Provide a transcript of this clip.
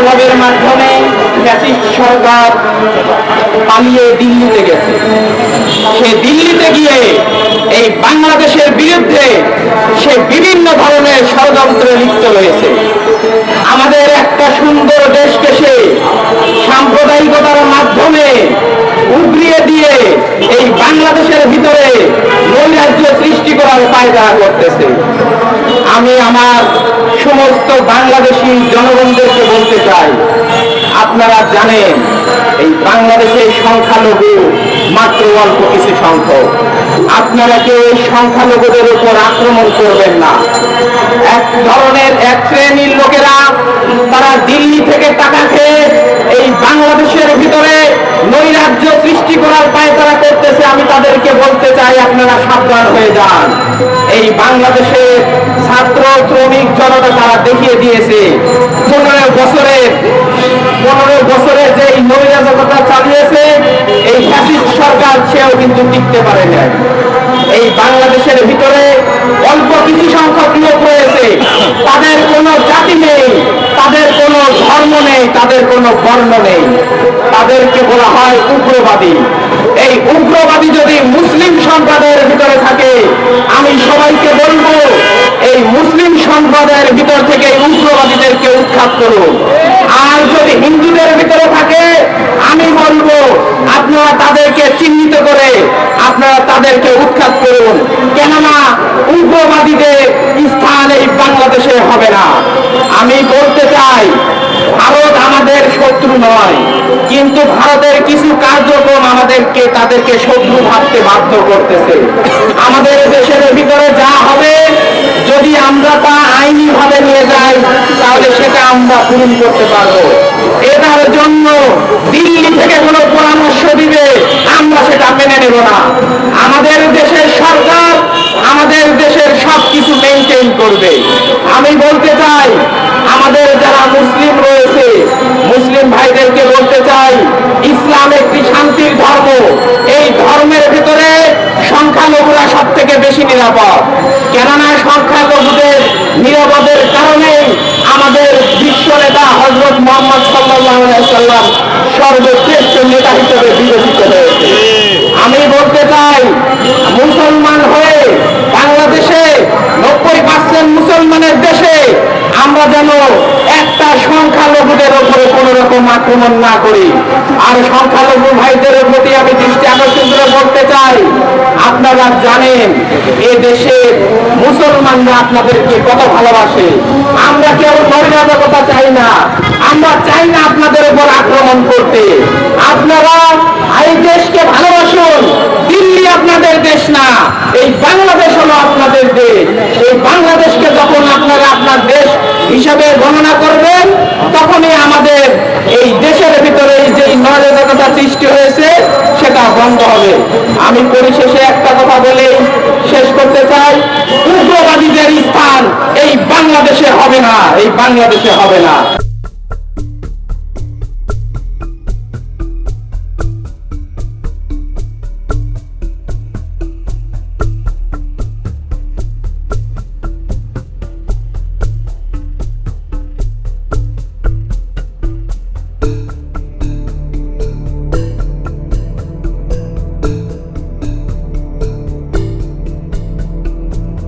বিপ্লবের মাধ্যমে ফ্যাসিস্ট সরকার পালিয়ে দিল্লিতে গেছে। সে দিল্লিতে গিয়ে এই বাংলাদেশের বিরুদ্ধে সে বিভিন্ন ধরনের ষড়যন্ত্রে লিপ্ত রয়েছে আমাদের একটা সুন্দর দেশকে সে সাম্প্রদায়িকতার মাধ্যমে উগরিয়ে দিয়ে এই বাংলাদেশের ভিতরে নৈরাজ্য সৃষ্টি করার পায়দারা করতেছে। আমি আমার সমস্ত বাংলাদেশি জনগণদেরকে বলতে চাই, আপনারা জানেন এই বাংলাদেশের সংখ্যালঘু মাত্র অল্প কিছু সংখ্যক। আপনারা কেউ এই সংখ্যালঘুদের উপর আক্রমণ করবেন না। এক ধরনের, এক শ্রেণির লোকেরা তারা দিল্লি থেকে টাকা খেয়ে এই বাংলাদেশের ভিতরে নৈরাজ্য সৃষ্টি করার পায় তারা করতেছে। আমি তাদেরকে বলতে চাই, আপনারা সাবধান হয়ে যান। এই বাংলাদেশের ছাত্র, শ্রমিক, জনতা তারা দেখিয়ে দিয়েছে। পনেরো বছরের পনেরো বছরে যে নৈরাজকতা চালিয়েছে, এই ফ্যাসিস্ট সরকার সেও কিন্তু টিকতে পারে না এই বাংলাদেশের ভিতরে অল্প কিছু সংখ্যক লোক রয়েছে। তাদের কোনো জাতি নেই, তাদের কোনো ধর্ম নেই, তাদের কোনো বর্ণ নেই। তাদেরকে বলা হয় উগ্রবাদী। সম্প্রদায়ের ভিতর থেকে উগ্রবাদীদেরকে উৎখাত করুন। আর যদি হিন্দুদের ভিতরে থাকে, আমি বলব, আপনারা তাদেরকে চিহ্নিত করে আপনারা তাদেরকে উৎখাত করুন। কেননা উগ্রবাদীদের স্থান এই বাংলাদেশে হবে না। আমি বলতে চাই, ভারত আমাদের শত্রু নয়। কিন্তু ভারতের কিছু কার্যক্রম আমাদেরকে, তাদেরকে শত্রু ভাবতে বাধ্য করতেছে। আমাদের দেশের ভিতরে যা হবে, যদি আমরা তা আইনি ভাবে নিয়ে যাই, তাহলে সেটা আমরা পূরণ করতে পারব। এটার জন্য দিল্লি থেকে কোনো পরামর্শ দিবে, আমরা সেটা মেনে নেব না। আমাদের দেশের সরকার আমাদের দেশের সব কিছু মেনটেন করবে। আমি বলতে চাই, আমাদের যারা মুসলিম মুসলিম ভাইদেরকে বলতে চাই, ইসলাম একটি শান্তির ধর্ম। এই ধর্মের ভিতরে সংখ্যালঘুরা সব থেকে বেশি নিরাপদ। কেননা সংখ্যালঘুদের নিরাপদের কারণে আমাদের বিশ্ব নেতা হজরত মোহাম্মদ সাল্লাম সর্বশ্রেষ্ঠ নেতা হিসেবে বিবেচিত হয়েছে। আমি বলতে চাই, মুসলমান হয়ে বাংলাদেশে নব্বই পার্সেন্ট মুসলমানের দেশে আমরা যেন একটা সংখ্যালঘুদের উপরে কোন রকম আক্রমণ না করি। আর সংখ্যালঘু ভাইদের প্রতি আমি দৃষ্টি আকর্ষণ করে বলতে চাই, আপনারা জানেন, এ দেশে মুসলমানরা আপনাদেরকে কত ভালোবাসে। আমরা কেউ মর্যাদাকতা চাই না? আমরা চাই না আপনাদের উপর আক্রমণ করতে। আপনারা এই দেশকে ভালোবাসুন, দিল্লি আপনাদের দেশ না, এই বাংলাদেশ হলো আপনাদের দেশ। এই বাংলাদেশকে যখন আপনারা আপনার দেশ হিসাবে গণনা করবেন তখনই আমাদের এই দেশের ভিতরে যে নজাগতা সৃষ্টি হয়েছে, সেটা বন্ধ হবে। আমি পরিশেষে একটা কথা বলে শেষ করতে চাই, উগ্রবাদীদের স্থান এই বাংলাদেশে হবে না, এই বাংলাদেশে হবে না।